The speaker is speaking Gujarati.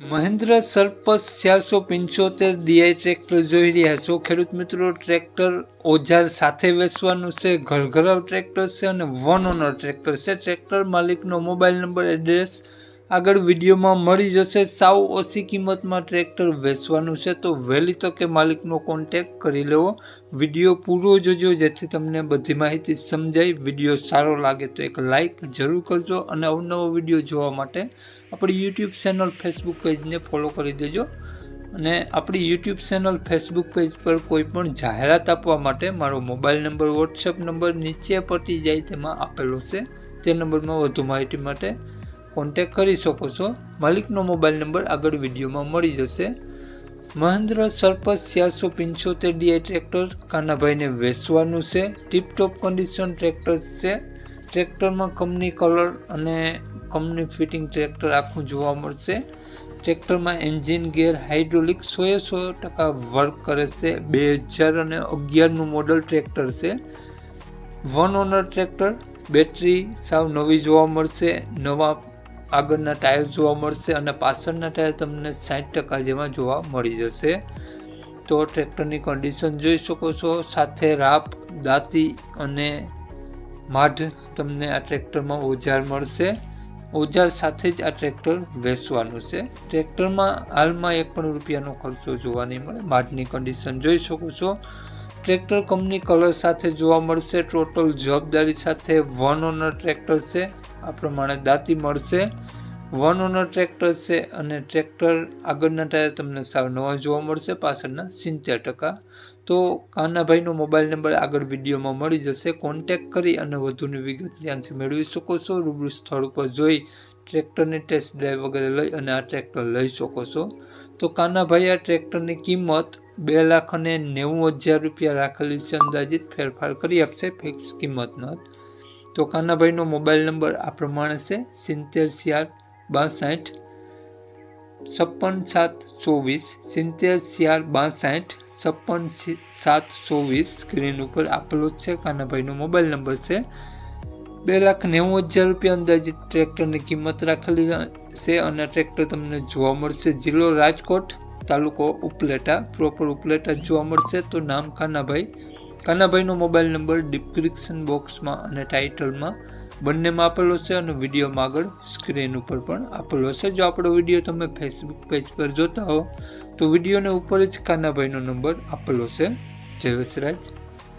મહેન્દ્ર સરપસ ચારસો પંચોતેર ડીઆઈ ટ્રેક્ટર જોઈ રહ્યા છો. ખેડૂત મિત્રો, ટ્રેક્ટર ઓજાર સાથે વેચવાનું છે, ઘરઘરાવ ટ્રેક્ટર છે અને વન ઓનર ટ્રેક્ટર છે. ટ્રેક્ટર માલિકનો મોબાઈલ નંબર, એડ્રેસ આગળ વિડીયોમાં મળી જશે સાવ ઓછી કિંમતમાં ટ્રેક્ટર વેચવાનું છે, તો વહેલી તકે માલિકનો કોન્ટેક કરી લેવો. વીડિયો પૂરો જોજો, જેથી તમને બધી માહિતી સમજાય. વીડિયો સારો લાગે તો એક લાઇક જરૂર કરજો અને અવનવો વીડિયો જોવા માટે આપણી યુટ્યુબ ચેનલ ફેસબુક પેજને ફોલો કરી દેજો. અને આપણી યુટ્યુબ ચેનલ ફેસબુક પેજ પર કોઈ પણ જાહેરાત આપવા માટે મારો મોબાઈલ નંબર વોટ્સએપ નંબર નીચે પટી જાય તેમાં આપેલો છે. તે નંબરમાં વધુ માહિતી માટે કોન્ટેક કરી શકો છો. માલિકનો મોબાઈલ નંબર આગળ વિડીયોમાં મળી જશે. મહેન્દ્ર સરપસ ચારસો પંચોતેર ડીઆઈ ટ્રેક્ટર કાનાભાઈને વેચવાનું છે. ટીપટોપ કન્ડિશન ટ્રેક્ટર છે. ટ્રેક્ટરમાં કંપની કલર અને કંપની ફિટિંગ ટ્રેક્ટર આખું જોવા મળશે. ટ્રેક્ટરમાં એન્જિન ગેર હાઇડ્રોલિક સોએ સો ટકા વર્ક કરે છે. બે હજાર અને અગિયારનું મોડલ ટ્રેક્ટર છે. વન ઓનર ટ્રેક્ટર બેટરી સાવ નવી જોવા મળશે. નવા આગળના ટાયર જોવા મળશે અને પાછળના ટાયર તમને સાઠ ટકા જેમાં જોવા મળી જશે. તો ટ્રેક્ટરની કન્ડિશન જોઈ શકો છો, સાથે રાપ, દાંતી અને માઢ તમને આ ટ્રેક્ટરમાં ઓજાર મળશે. ઓજાર સાથે જ આ ટ્રેક્ટર વેચવાનું છે. ટ્રેક્ટરમાં હાલમાં એક પણ રૂપિયાનો ખર્ચો જોવા નહીં મળે. માઢની કન્ડિશન જોઈ શકો છો. ટ્રેક્ટર કંપની કલર સાથે જોવા મળશે. ટોટલ જવાબદારી સાથે વન ઓનર ટ્રેક્ટર છે. આ પ્રમાણે દાંતી મળશે. વન ઓનર ટ્રેક્ટર છે અને ટ્રેક્ટર આગળના ટાયર તમને સાવ નવા જોવા મળશે, પાછળના સિત્તેર ટકા. તો કાનાભાઈનો મોબાઈલ નંબર આગળ વિડીયોમાં મળી જશે. કોન્ટેક કરી અને વધુની વિગત ત્યાંથી મેળવી શકો છો. રૂબરૂ સ્થળ ઉપર જોઈ ટ્રેક્ટરની ટેસ્ટ ડ્રાઈવ વગેરે લઈ અને આ ટ્રેક્ટર લઈ શકો છો. તો કાનાભાઈ, આ ટ્રેક્ટરની કિંમત બે લાખ અને નેવું હજાર રૂપિયા રાખેલી છે. અંદાજિત ફેરફાર કરી આપશે ફિક્સ કિંમત નથી તો કાનાભાઈનો મોબાઈલ નંબર આ પ્રમાણે છે. સિત્તેર ચાર બાસઠ, છપ્પન સાત ચોવીસ, સિત્તેર ચાર બાસઠ, છપ્પન સાત ચોવીસ સ્ક્રીન ઉપર આપેલો જ છે. કાનાભાઈનો મોબાઈલ નંબર છે. બે લાખ નેવું હજાર રૂપિયા અંદાજિત ટ્રેક્ટરની કિંમત રાખેલી છે અને ટ્રેક્ટર તમને જોવા મળશે. જિલ્લો રાજકોટ તાલુકો ઉપલેટા પ્રોપર ઉપલેટા જોવા મળશે તો નામ કાનાભાઈ. કાનાભાઈનો મોબાઈલ નંબર ડિસ્ક્રિપ્શન બોક્સમાં અને ટાઇટલમાં બંનેમાં આપેલો છે અને વિડીયોમાં આગળ સ્ક્રીન ઉપર પણ આપેલો છે. જો આપણો વીડિયો તમે ફેસબુક પેજ પર જોતા હો, તો વિડીયોને ઉપર જ કાનાભાઈનો નંબર આપેલો છે. જય વસરાજ.